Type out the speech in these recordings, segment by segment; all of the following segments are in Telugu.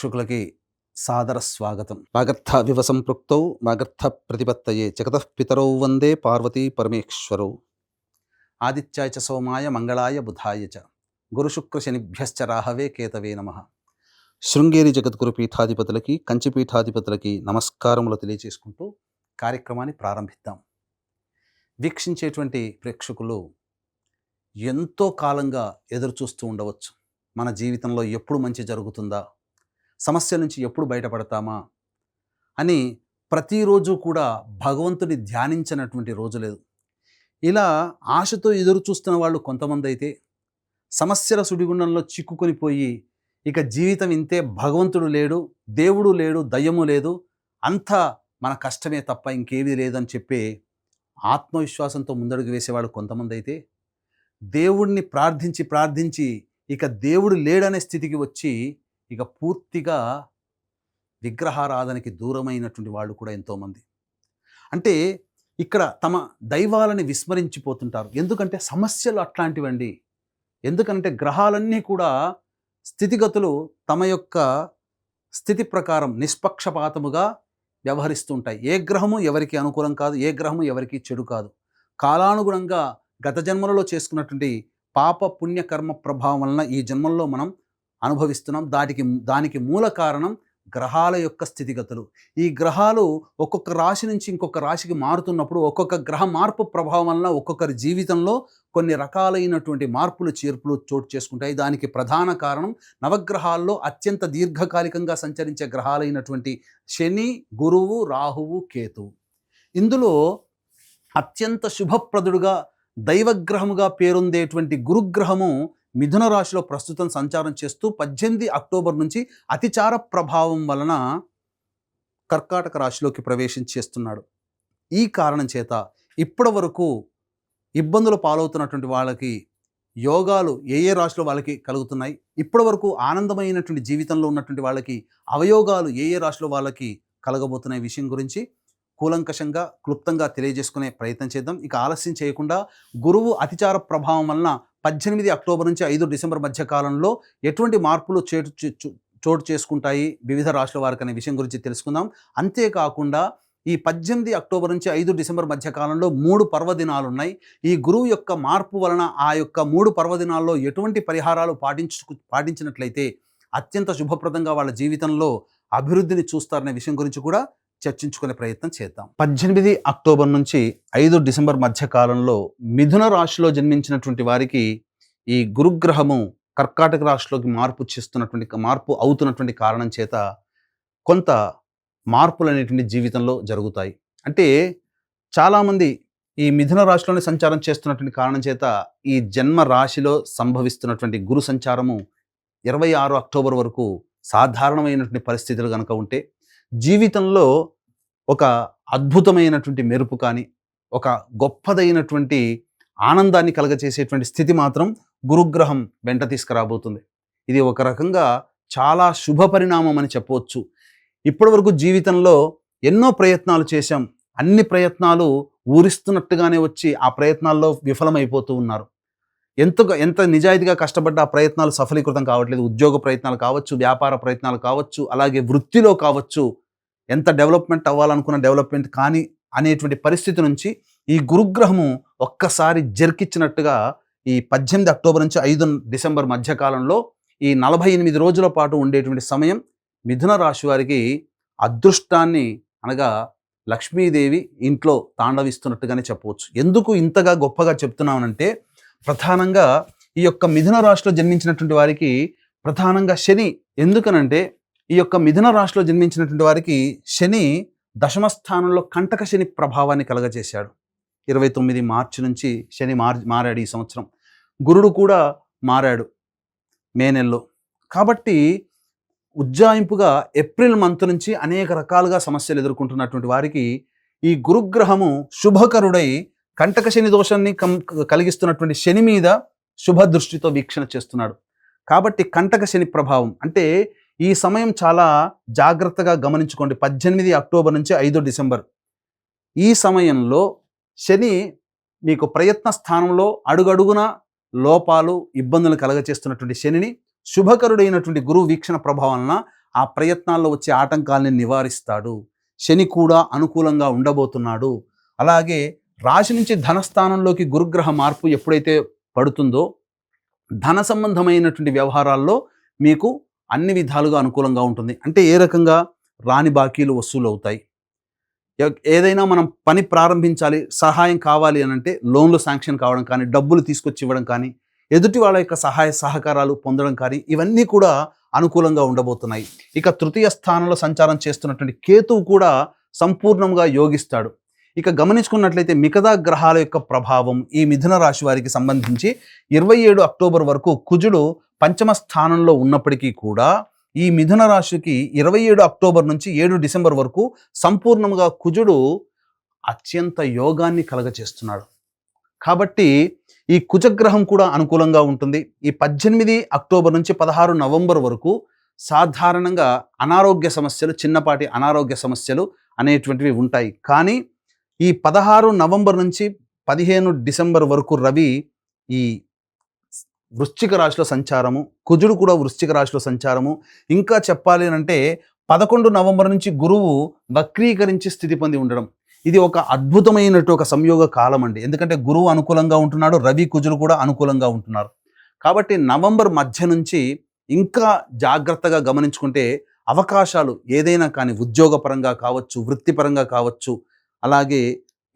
ప్రేక్షకులకి సాదర స్వాగతం. వాగర్థ వివ సంపృక్తౌ మాగర్థ ప్రతిపత్తయే జగతః పితరౌ వందే పార్వతీ పరమేశ్వరౌ. ఆదిత్యాయ చ సోమాయ మంగళాయ బుధాయ చ. గురుశుక్రశనిభ్యశ్చ రాహవే కేతవే నమ. శృంగేరి జగద్గురు పీఠాధిపతులకి కంచి పీఠాధిపతులకి నమస్కారములు తెలియజేసుకుంటూ కార్యక్రమాన్ని ప్రారంభిద్దాం. వీక్షించేటువంటి ప్రేక్షకులు ఎంతో కాలంగా ఎదురు చూస్తూ ఉండవచ్చు. మన జీవితంలో ఎప్పుడు మంచి జరుగుతుందా? సమస్య నుంచి ఎప్పుడు బయటపడతామా? అని ప్రతిరోజు కూడా భగవంతుని ధ్యానించినటువంటి రోజు లేదు. ఇలా ఆశతో ఎదురు చూస్తున్న వాళ్ళు కొంతమంది అయితే సమస్యల సుడిగుండంలో చిక్కుకొని పోయి ఇక జీవితం ఇంతే భగవంతుడు లేడు దేవుడు లేడు దయ్యము లేదు అంతా మన కష్టమే తప్ప ఇంకేమీ లేదని చెప్పే ఆత్మవిశ్వాసంతో ముందడుగు వేసేవాళ్ళు కొంతమంది అయితే దేవుణ్ణి ప్రార్థించి ప్రార్థించి ఇక దేవుడు లేడనే స్థితికి వచ్చి ఇక పూర్తిగా విగ్రహారాధనకి దూరమైనటువంటి వాళ్ళు కూడా ఎంతోమంది. అంటే ఇక్కడ తమ దైవాలని విస్మరించిపోతుంటారు. ఎందుకంటే సమస్యలు అట్లాంటివండి. ఎందుకంటే గ్రహాలన్నీ కూడా స్థితిగతులు తమ యొక్క స్థితి ప్రకారం నిష్పక్షపాతముగా వ్యవహరిస్తుంటాయి. ఏ గ్రహము ఎవరికి అనుకూలం కాదు ఏ గ్రహము ఎవరికి చెడు కాదు. కాలానుగుణంగా గత జన్మలలో చేసుకున్నటువంటి పాప పుణ్యకర్మ ప్రభావం వలన ఈ జన్మల్లో మనం అనుభవిస్తున్నాం. దానికి దానికి మూల కారణం గ్రహాల యొక్క స్థితిగతులు. ఈ గ్రహాలు ఒక్కొక్క రాశి నుంచి ఇంకొక రాశికి మారుతున్నప్పుడు ఒక్కొక్క గ్రహ మార్పు ప్రభావం వలన ఒక్కొక్కరి జీవితంలో కొన్ని రకాలైనటువంటి మార్పులు చేర్పులు చోటు చేసుకుంటాయి. దానికి ప్రధాన కారణం నవగ్రహాల్లో అత్యంత దీర్ఘకాలికంగా సంచరించే గ్రహాలైనటువంటి శని గురువు రాహువు కేతువు. ఇందులో అత్యంత శుభప్రదుడుగా దైవగ్రహముగా పేరొందేటువంటి గురుగ్రహము మిథున రాశిలో ప్రస్తుతం సంచారం చేస్తూ పద్దెనిమిది అక్టోబర్ నుంచి అతిచార ప్రభావం వలన కర్కాటక రాశిలోకి ప్రవేశించేస్తున్నాడు ఈ కారణం చేత ఇప్పటి వరకు ఇబ్బందులు పాలవుతున్నటువంటి వాళ్ళకి యోగాలు ఏ ఏ రాశిలో వాళ్ళకి కలుగుతున్నాయి ఇప్పటి వరకు ఆనందమైనటువంటి జీవితంలో ఉన్నటువంటి వాళ్ళకి అవయోగాలు ఏ ఏ రాశిలో వాళ్ళకి కలగబోతున్నాయి విషయం గురించి కూలంకషంగా క్లుప్తంగా తెలియజేసుకునే ప్రయత్నం చేద్దాం. ఇక ఆలస్యం చేయకుండా గురువు అతిచార ప్రభావం వలన పద్దెనిమిది అక్టోబర్ నుంచి ఐదు డిసెంబర్ మధ్య కాలంలో ఎటువంటి మార్పులు చేటు చోటు చేసుకుంటాయి? వివిధ రాష్ట్రాల వారికి అనే విషయం గురించి తెలుసుకుందాం. అంతేకాకుండా ఈ పద్దెనిమిది అక్టోబర్ నుంచి ఐదు డిసెంబర్ మధ్య కాలంలో మూడు పర్వదినాలు ఉన్నాయి. ఈ గురువు యొక్క మార్పు వలన ఆ యొక్క మూడు పర్వదినాల్లో ఎటువంటి పరిహారాలు పాటించు పాటించినట్లయితే అత్యంత శుభప్రదంగా వాళ్ళ జీవితంలో అభివృద్ధిని చూస్తారనే విషయం గురించి కూడా చర్చించుకునే ప్రయత్నం చేద్దాం. పద్దెనిమిది అక్టోబర్ నుంచి ఐదు డిసెంబర్ మధ్య కాలంలో మిథున రాశిలో జన్మించినటువంటి వారికి ఈ గురుగ్రహము కర్కాటక రాశిలోకి మార్పు చేస్తున్నటువంటి మార్పు అవుతున్నటువంటి కారణం చేత కొంత మార్పులు అనేటువంటి జీవితంలో జరుగుతాయి. అంటే చాలామంది ఈ మిథున రాశిలోనే సంచారం చేస్తున్నటువంటి కారణం చేత ఈ జన్మ రాశిలో సంభవిస్తున్నటువంటి గురు సంచారము ఇరవై ఆరు అక్టోబర్ వరకు సాధారణమైనటువంటి పరిస్థితులు కనుక ఉంటే జీవితంలో ఒక అద్భుతమైనటువంటి మెరుపు కానీ ఒక గొప్పదైనటువంటి ఆనందాన్ని కలగచేసేటువంటి స్థితి మాత్రం గురుగ్రహం వెంట తీసుకురాబోతుంది. ఇది ఒక రకంగా చాలా శుభ పరిణామం అని చెప్పవచ్చు. ఇప్పటివరకు జీవితంలో ఎన్నో ప్రయత్నాలు చేశాం. అన్ని ప్రయత్నాలు ఊరిస్తున్నట్టుగానే వచ్చి ఆ ప్రయత్నాల్లో విఫలమైపోతూ ఉన్నారు. ఎంత ఎంత నిజాయితీగా కష్టపడ్డ ఆ ప్రయత్నాలు సఫలీకృతం కావట్లేదు. ఉద్యోగ ప్రయత్నాలు కావచ్చు వ్యాపార ప్రయత్నాలు కావచ్చు అలాగే వృత్తిలో కావచ్చు ఎంత డెవలప్మెంట్ అవ్వాలనుకున్న డెవలప్మెంట్ కానీ అనేటువంటి పరిస్థితి నుంచి ఈ గురుగ్రహము ఒక్కసారి జర్కిచ్చినట్టుగా ఈ పద్దెనిమిది అక్టోబర్ నుంచి ఐదు డిసెంబర్ మధ్యకాలంలో ఈ నలభై ఎనిమిది రోజుల పాటు ఉండేటువంటి సమయం మిథున రాశి వారికి అదృష్టాన్ని అనగా లక్ష్మీదేవి ఇంట్లో తాండవిస్తున్నట్టుగానే చెప్పవచ్చు. ఎందుకు ఇంతగా గొప్పగా చెప్తున్నామనంటే ప్రధానంగా ఈ యొక్క మిథున రాశిలో జన్మించినటువంటి వారికి ప్రధానంగా శని. ఎందుకనంటే ఈ యొక్క మిథున రాశిలో జన్మించినటువంటి వారికి శని దశమ స్థానంలో కంటక శని ప్రభావాన్ని కలగజేశాడు. ఇరవై తొమ్మిది మార్చి నుంచి శని మార్ మారాడు ఈ సంవత్సరం. గురుడు కూడా మారాడు మే నెలలో. కాబట్టి ఉజ్జాయింపుగా ఏప్రిల్ మంత్ నుంచి అనేక రకాలుగా సమస్యలు ఎదుర్కొంటున్నటువంటి వారికి ఈ గురుగ్రహము శుభకరుడై కంటక శని దోషాన్ని కం కలిగిస్తున్నటువంటి శని మీద శుభ దృష్టితో వీక్షణ చేస్తున్నాడు. కాబట్టి కంటక శని ప్రభావం అంటే ఈ సమయం చాలా జాగ్రత్తగా గమనించుకోండి. పద్దెనిమిది అక్టోబర్ నుంచి ఐదు డిసెంబర్. ఈ సమయంలో శని మీకు ప్రయత్న స్థానంలో అడుగడుగున లోపాలు ఇబ్బందులు కలగచేస్తున్నటువంటి శనిని శుభకరుడైనటువంటి గురువు వీక్షణ ప్రభావం ఆ ప్రయత్నాల్లో వచ్చే ఆటంకాలని నివారిస్తాడు. శని కూడా అనుకూలంగా ఉండబోతున్నాడు. అలాగే రాశి నుంచి ధనస్థానంలోకి గురుగ్రహ మార్పు ఎప్పుడైతే పడుతుందో ధన సంబంధమైనటువంటి వ్యవహారాల్లో మీకు అన్ని విధాలుగా అనుకూలంగా ఉంటుంది. అంటే ఏ రకంగా? రాని బాకీలు వసూలు అవుతాయి ఏదైనా మనం పని ప్రారంభించాలి సహాయం కావాలి అని అంటే లోన్లు శాంక్షన్ కావడం కానీ డబ్బులు తీసుకొచ్చి ఇవ్వడం కానీ ఎదుటి వాళ్ళ యొక్క సహాయ సహకారాలు పొందడం కానీ ఇవన్నీ కూడా అనుకూలంగా ఉండబోతున్నాయి. ఇక తృతీయ స్థానంలో సంచారం చేస్తున్నటువంటి కేతువు కూడా సంపూర్ణంగా యోగిస్తాడు. ఇక గమనించుకున్నట్లయితే మిగతా గ్రహాల యొక్క ప్రభావం ఈ మిథున రాశి వారికి సంబంధించి ఇరవై ఏడు అక్టోబర్ వరకు కుజుడు పంచమ స్థానంలో ఉన్నప్పటికీ కూడా ఈ మిథున రాశికి ఇరవై ఏడు అక్టోబర్ నుంచి ఏడు డిసెంబర్ వరకు సంపూర్ణంగా కుజుడు అత్యంత యోగాన్ని కలగచేస్తున్నాడు. కాబట్టి ఈ కుజగ్రహం కూడా అనుకూలంగా ఉంటుంది. ఈ పద్దెనిమిది అక్టోబర్ నుంచి పదహారు నవంబర్ వరకు సాధారణంగా అనారోగ్య సమస్యలు చిన్నపాటి అనారోగ్య సమస్యలు అనేటువంటివి ఉంటాయి. కానీ ఈ పదహారు నవంబర్ నుంచి పదిహేను డిసెంబర్ వరకు రవి ఈ వృశ్చిక రాశిలో సంచారము కుజుడు కూడా వృశ్చిక రాశిలో సంచారము. ఇంకా చెప్పాలి అని అంటే పదకొండు నవంబర్ నుంచి గురువు వక్రీకరించి స్థితి పొంది ఉండడం. ఇది ఒక అద్భుతమైనటువంటి ఒక సంయోగ కాలం అండి. ఎందుకంటే గురువు అనుకూలంగా ఉంటున్నాడు రవి కుజులు కూడా అనుకూలంగా ఉంటున్నారు. కాబట్టి నవంబర్ మధ్య నుంచి ఇంకా జాగ్రత్తగా గమనించుకుంటే అవకాశాలు ఏదైనా కానీ ఉద్యోగపరంగా కావచ్చు వృత్తిపరంగా కావచ్చు అలాగే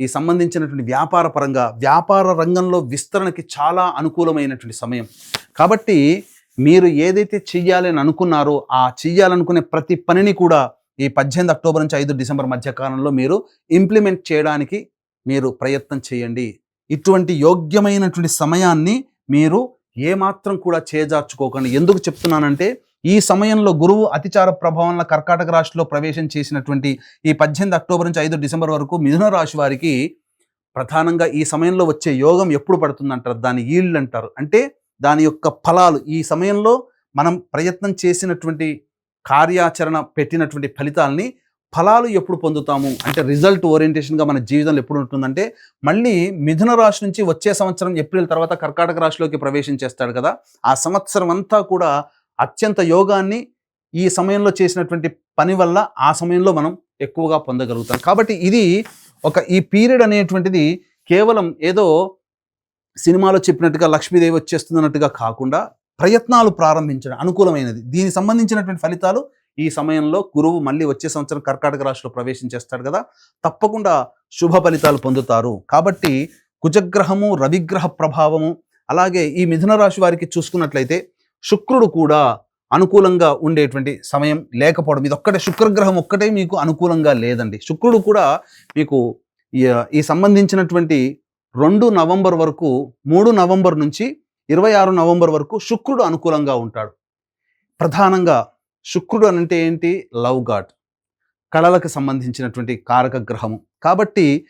ఈ సంబంధించినటువంటి వ్యాపార పరంగా వ్యాపార రంగంలో విస్తరణకి చాలా అనుకూలమైనటువంటి సమయం. కాబట్టి మీరు ఏదైతే చెయ్యాలని అనుకున్నారో ఆ చెయ్యాలనుకునే ప్రతి పనిని కూడా ఈ పద్దెనిమిది అక్టోబర్ నుంచి ఐదు డిసెంబర్ మధ్య కాలంలో మీరు ఇంప్లిమెంట్ చేయడానికి మీరు ప్రయత్నం చేయండి. ఇటువంటి యోగ్యమైనటువంటి సమయాన్ని మీరు ఏమాత్రం కూడా చేజార్చుకోకండి. ఎందుకు చెప్తున్నానంటే ఈ సమయంలో గురువు అతిచార ప్రభావంలో కర్కాటక రాశిలో ప్రవేశం చేసినటువంటి ఈ పద్దెనిమిది అక్టోబర్ నుంచి ఐదు డిసెంబర్ వరకు మిథున రాశి వారికి ప్రధానంగా ఈ సమయంలో వచ్చే యోగం ఎప్పుడు పడుతుందంటారు? దాని ఈళ్ళు అంటారు. అంటే దాని యొక్క ఫలాలు. ఈ సమయంలో మనం ప్రయత్నం చేసినటువంటి కార్యాచరణ పెట్టినటువంటి ఫలితాలని ఫలాలు ఎప్పుడు పొందుతాము? అంటే రిజల్ట్ ఓరియంటేషన్గా మన జీవితంలో ఎప్పుడు ఉంటుందంటే మళ్ళీ మిథున రాశి నుంచి వచ్చే సంవత్సరం ఏప్రిల్ తర్వాత కర్కాటక రాశిలోకి ప్రవేశం చేస్తాడు కదా. ఆ సంవత్సరం అంతా కూడా అత్యంత యోగాన్ని ఈ సమయంలో చేసినటువంటి పని వల్ల ఆ సమయంలో మనం ఎక్కువగా పొందగలుగుతాం. కాబట్టి ఇది ఒక ఈ పీరియడ్ అనేటువంటిది కేవలం ఏదో సినిమాలో చెప్పినట్టుగా లక్ష్మీదేవి వచ్చేస్తుంది అన్నట్టుగా కాకుండా ప్రయత్నాలు ప్రారంభించడం అనుకూలమైనది. దీనికి సంబంధించినటువంటి ఫలితాలు ఈ సమయంలో గురువు మళ్ళీ వచ్చే సంవత్సరం కర్కాటక రాశిలో ప్రవేశించేస్తాడు కదా తప్పకుండా శుభ ఫలితాలు పొందుతారు. కాబట్టి కుజగ్రహము రవిగ్రహ ప్రభావము అలాగే ఈ మిథున రాశి వారికి చూసుకున్నట్లయితే శుక్రుడు కూడా అనుకూలంగా ఉండేటువంటి సమయం లేకపోవడం. ఇది ఒక్కటే శుక్రగ్రహం ఒక్కటే మీకు అనుకూలంగా లేదండి. శుక్రుడు కూడా మీకు ఈ- ఈ సంబంధించినటువంటి రెండు నవంబర్ వరకు మూడు నవంబర్ నుంచి ఇరవై ఆరు నవంబర్ వరకు శుక్రుడు అనుకూలంగా ఉంటాడు. ప్రధానంగా శుక్రుడు అంటే ఏంటి? Love god. కళలకు సంబంధించినటువంటి కారక గ్రహము. కాబట్టి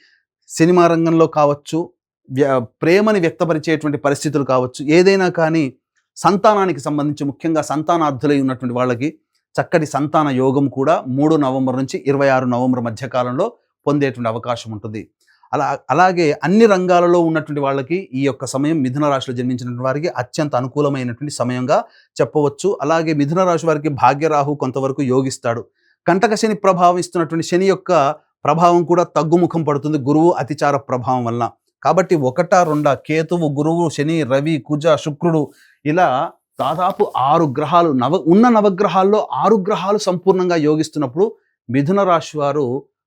సినిమా రంగంలో కావచ్చు వ్య- ప్రేమని వ్యక్తపరిచేటువంటి పరిస్థితులు కావచ్చు ఏదైనా కానీ సంతానానికి సంబంధించి ముఖ్యంగా సంతానార్థులై ఉన్నటువంటి వాళ్ళకి చక్కటి సంతాన యోగం కూడా మూడు నవంబర్ నుంచి ఇరవై ఆరు నవంబర్ మధ్యకాలంలో పొందేటువంటి అవకాశం ఉంటుంది. అలా అలాగే అన్ని రంగాలలో ఉన్నటువంటి వాళ్ళకి ఈ యొక్క సమయం మిథున రాశిలో జన్మించినటువంటి వారికి అత్యంత అనుకూలమైనటువంటి సమయంగా చెప్పవచ్చు. అలాగే మిథున రాశి వారికి భాగ్యరాహు కొంతవరకు యోగిస్తాడు. కంటక శని ప్రభావం ఇస్తున్నటువంటి శని యొక్క ప్రభావం కూడా తగ్గుముఖం పడుతుంది. గురువు అతిచార ప్రభావం వల్ల కాబట్టి ఒకట రెండ కేతువు గురువు శని రవి కుజ శుక్రుడు ఇలా దాదాపు ఆరు గ్రహాలు నవ ఉన్న నవగ్రహాల్లో ఆరు గ్రహాలు సంపూర్ణంగా యోగిస్తున్నప్పుడు మిథున రాశి వారు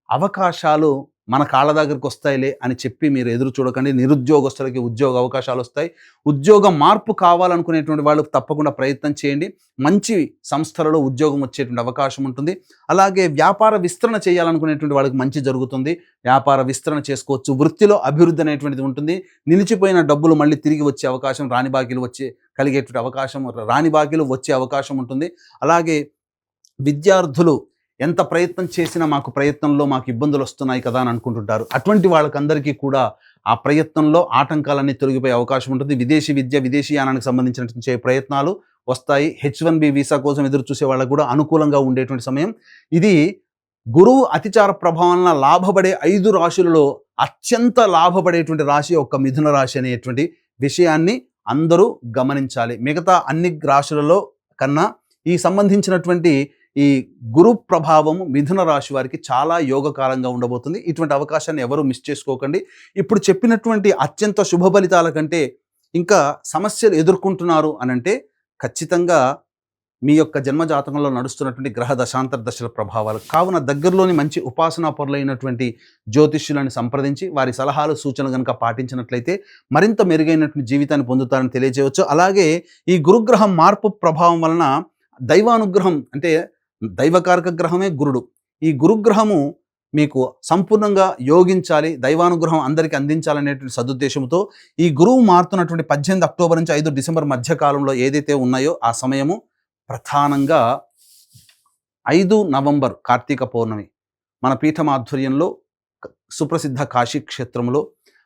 అవకాశాలు మన కాళ్ళ దగ్గరికి వస్తాయిలే అని చెప్పి మీరు ఎదురు చూడకండి. నిరుద్యోగస్తులకి ఉద్యోగ అవకాశాలు వస్తాయి. ఉద్యోగ మార్పు కావాలనుకునేటువంటి వాళ్ళు తప్పకుండా ప్రయత్నం చేయండి. మంచి సంస్థలలో ఉద్యోగం వచ్చేటువంటి అవకాశం ఉంటుంది. అలాగే వ్యాపార విస్తరణ చేయాలనుకునేటువంటి వాళ్ళకి మంచి జరుగుతుంది. వ్యాపార విస్తరణ చేసుకోవచ్చు. వృత్తిలో అభివృద్ధి అనేటువంటిది ఉంటుంది. నిలిచిపోయిన డబ్బులు మళ్ళీ తిరిగి వచ్చే అవకాశం రాని బాకీలు వచ్చే కలిగేటువంటి అవకాశం రాని బాకీలు వచ్చే అవకాశం ఉంటుంది. అలాగే విద్యార్థులు ఎంత ప్రయత్నం చేసినా మాకు ప్రయత్నంలో మాకు ఇబ్బందులు వస్తున్నాయి కదా అని అనుకుంటుంటారు. అటువంటి వాళ్ళకందరికీ కూడా ఆ ప్రయత్నంలో ఆటంకాలన్నీ తొలగిపోయే అవకాశం ఉంటుంది. విదేశీ విద్య విదేశీయానానికి సంబంధించినటువంటి ప్రయత్నాలు వస్తాయి. హెచ్ వన్ బి వీసా కోసం ఎదురు చూసే వాళ్ళకు కూడా అనుకూలంగా ఉండేటువంటి సమయం. ఇది గురువు అతిచార ప్రభావంలో లాభపడే ఐదు రాశులలో అత్యంత లాభపడేటువంటి రాశి ఒక మిథున రాశి అనేటువంటి విషయాన్ని అందరూ గమనించాలి. మిగతా అన్ని రాశులలో కన్నా ఈ సంబంధించినటువంటి ఈ గురు ప్రభావం మిథున రాశి వారికి చాలా యోగకాలంగా ఉండబోతుంది. ఇటువంటి అవకాశాన్ని ఎవరూ మిస్ చేసుకోకండి. ఇప్పుడు చెప్పినటువంటి అత్యంత శుభ ఫలితాల కంటే ఇంకా సమస్యలు ఎదుర్కొంటున్నారు అని అంటే ఖచ్చితంగా మీ యొక్క జన్మజాతకంలో నడుస్తున్నటువంటి గ్రహ దశాంతర దశల ప్రభావాలు. కావున దగ్గరలోని మంచి ఉపాసనా పరులైనటువంటి జ్యోతిష్యులను సంప్రదించి వారి సలహాలు సూచనలు కనుక పాటించినట్లయితే మరింత మెరుగైనటువంటి జీవితాన్ని పొందుతారని తెలియజేయవచ్చు. అలాగే ఈ గురుగ్రహం మార్పు ప్రభావం వలన దైవానుగ్రహం అంటే దైవకారక గ్రహమే గురుడు. ఈ గురుగ్రహము మీకు సంపూర్ణంగా యోగించాలి దైవానుగ్రహం అందరికీ అందించాలనేటువంటి సదుద్దేశంతో ఈ గురువు మారుతున్నటువంటి పద్దెనిమిది అక్టోబర్ నుంచి ఐదు డిసెంబర్ మధ్య కాలంలో ఏదైతే ఉన్నాయో ఆ సమయము ప్రధానంగా ఐదు నవంబర్ కార్తీక పౌర్ణమి మన పీఠం ఆధ్వర్యంలో సుప్రసిద్ధ కాశీ క్షేత్రంలో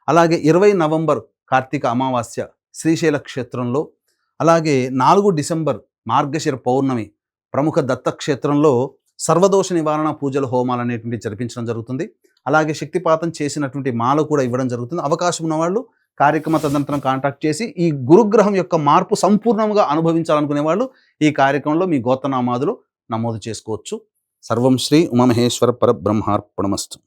అలాగే ఇరవై నవంబర్ కార్తీక అమావాస్య శ్రీశైల క్షేత్రంలో అలాగే నాలుగు డిసెంబర్ మార్గశిర పౌర్ణమి ప్రముఖ దత్తక్షేత్రంలో సర్వదోష నివారణ పూజలు హోమాలు అనేటువంటి జరిపించడం జరుగుతుంది. అలాగే శక్తిపాతం చేసినటువంటి మాల కూడా ఇవ్వడం జరుగుతుంది. అవకాశం ఉన్నవాళ్ళు కార్యక్రమ తదనంతరం కాంటాక్ట్ చేసి ఈ గురుగ్రహం యొక్క మార్పు సంపూర్ణంగా అనుభవించాలనుకునే వాళ్ళు ఈ కార్యక్రమంలో మీ గోతనామాదులు నమోదు చేసుకోవచ్చు. సర్వం శ్రీ ఉమామహేశ్వర పరబ్రహ్మార్పణమస్తు.